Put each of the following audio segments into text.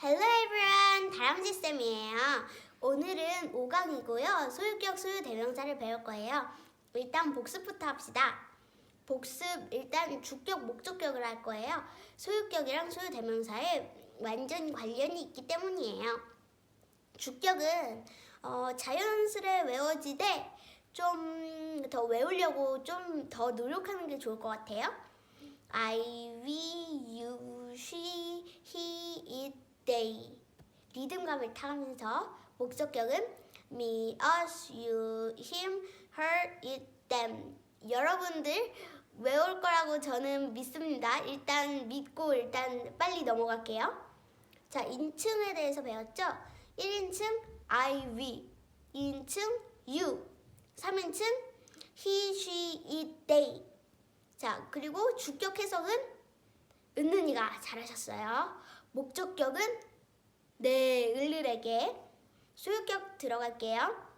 Hello everyone, 다람쥐 쌤이에요. 오늘은 5강이고요. 소유격 소유 대명사를 배울 거예요. 일단 복습부터 합시다. 복습 일단 주격 목적격을 할 거예요. 소유격이랑 소유 대명사에 완전 관련이 있기 때문이에요. 주격은 어, 자연스레 외워지되 좀 더 외우려고 좀 더 노력하는 게 좋을 것 같아요. I, we, you, she, he, it, they. 리듬감을 타면서 목적격은 me, us, you, him, her, it, them. 여러분들 외울 거라고 저는 믿습니다. 일단 믿고 일단 빨리 넘어갈게요. 자, 인칭에 대해서 배웠죠? 1인칭 I, we, 2인칭 you, 3인칭 he, she, it, they. 자, 그리고 주격 해석은 은은이가 잘하셨어요. 목적격은 네, 을을에게 소유격 들어갈게요.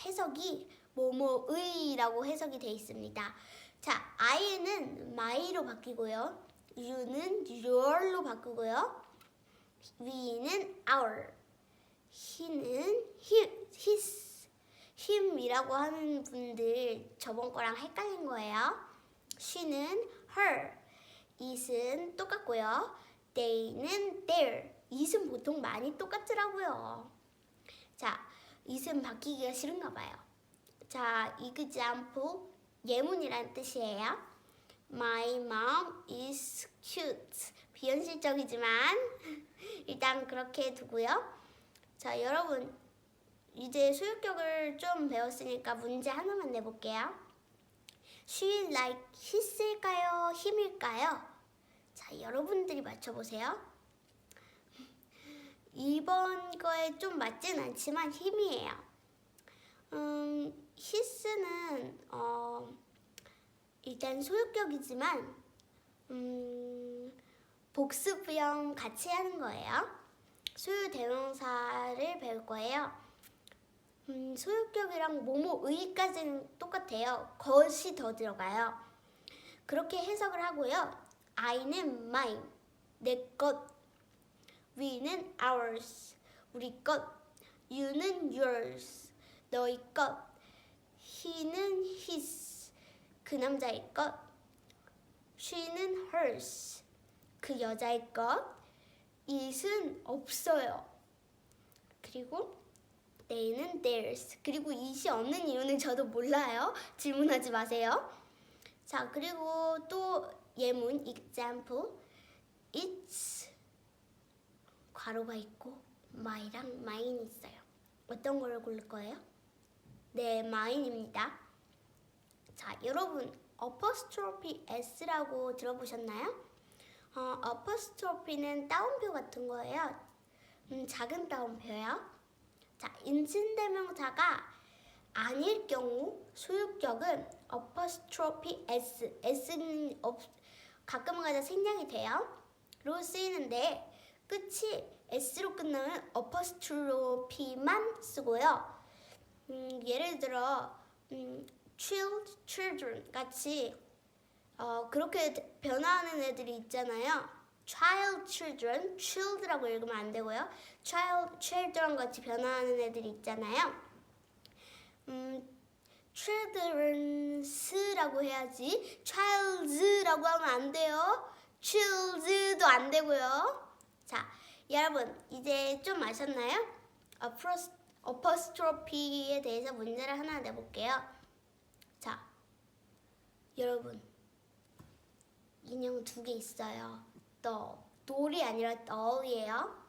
해석이 뭐뭐의라고 해석이 돼 있습니다. 자, I는 my로 바뀌고요. You는 your로 바꾸고요. we는 our, he는 his, him이라고 하는 분들 저번 거랑 헷갈린 거예요. she는 her, it은 똑같고요. They는 their. it은 보통 많이 똑같더라고요. 자, it은 바뀌기가 싫은가 봐요. 자, example 예문이란 뜻이에요. My mom is cute. 비현실적이지만 일단 그렇게 두고요. 자, 여러분 이제 소유격을 좀 배웠으니까 문제 하나만 내볼게요. She like his일까요? 힘일까요? 자, 여러분들이 맞춰보세요. 이번 거에 좀 맞진 않지만 힘이에요. 음, his는 어, 일단 소유격이지만 음, 복습형 같이 하는 거예요. 소유 대명사를 배울 거예요. 음, 소유격이랑 뭐뭐의까지는 똑같아요. 것이 더 들어가요. 그렇게 해석을 하고요. I는 mine, 내 것. we는 ours, 우리 것. you는 yours, 너희 것. he는 his, 그 남자의 것. she는 hers, 그 여자의 것. it은 없어요. 그리고 they는 theirs. 그리고 it이 없는 이유는 저도 몰라요. 질문하지 마세요. 자, 그리고 또 예문 example. It's 괄호가 있고 my랑 mine이 있어요. 어떤 걸 고를 거예요? 네, mine입니다. 자, 여러분 apostrophe s라고 들어보셨나요? 어, apostrophe는 따옴표 같은 거예요. 음, 작은 따옴표요. 자, 인칭대명사가 아닐 경우 소유격은 apostrophe s, s는 없, 가끔은 가다 생략이 돼요. 로 쓰이는데 끝이 s로 끝나면 apostrophe만 쓰고요. 음, 예를 들어 음, child, children 같이 어, 그렇게 변화하는 애들이 있잖아요. child, children, child라고 읽으면 안 되고요. child, children 같이 변화하는 애들이 있잖아요. 음, childrens라고 해야지. childs라고 하면 안 돼요. childs도 안 되고요. 자, 여러분 이제 좀 아셨나요? apos- apostrophe에 대해서 문제를 하나 내볼게요. 자, 여러분 인형 두 개 있어요. 더 돌이 아니라 doll이에요.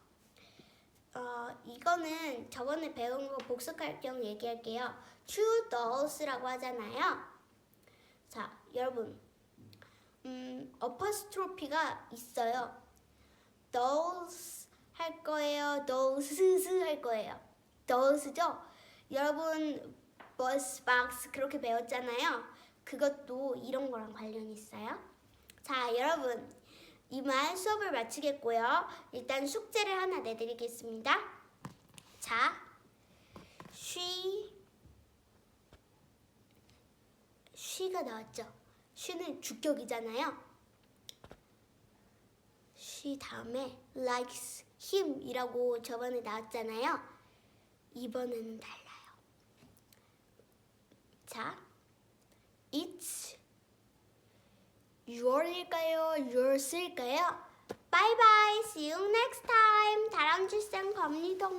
어, 이거는 저번에 배운 거 복습할 경우 얘기할게요. two dolls라고 하잖아요. 자, 여러분, 음, apostrophe가 있어요. dolls 할 거예요. dolls 할 거예요. dolls죠? 여러분, bus, box 그렇게 배웠잖아요. 그것도 이런 거랑 관련이 있어요. 자, 여러분. 이만 수업을 마치겠고요. 일단 숙제를 하나 내드리겠습니다. 자, she, she가 나왔죠. she는 주격이잖아요. she 다음에 likes 힘이라고 저번에 나왔잖아요. 이번에는 달라요. 자, it's your일까요? yours일까요? Bye. See you next time. 다람쥐 쌤 갑니다.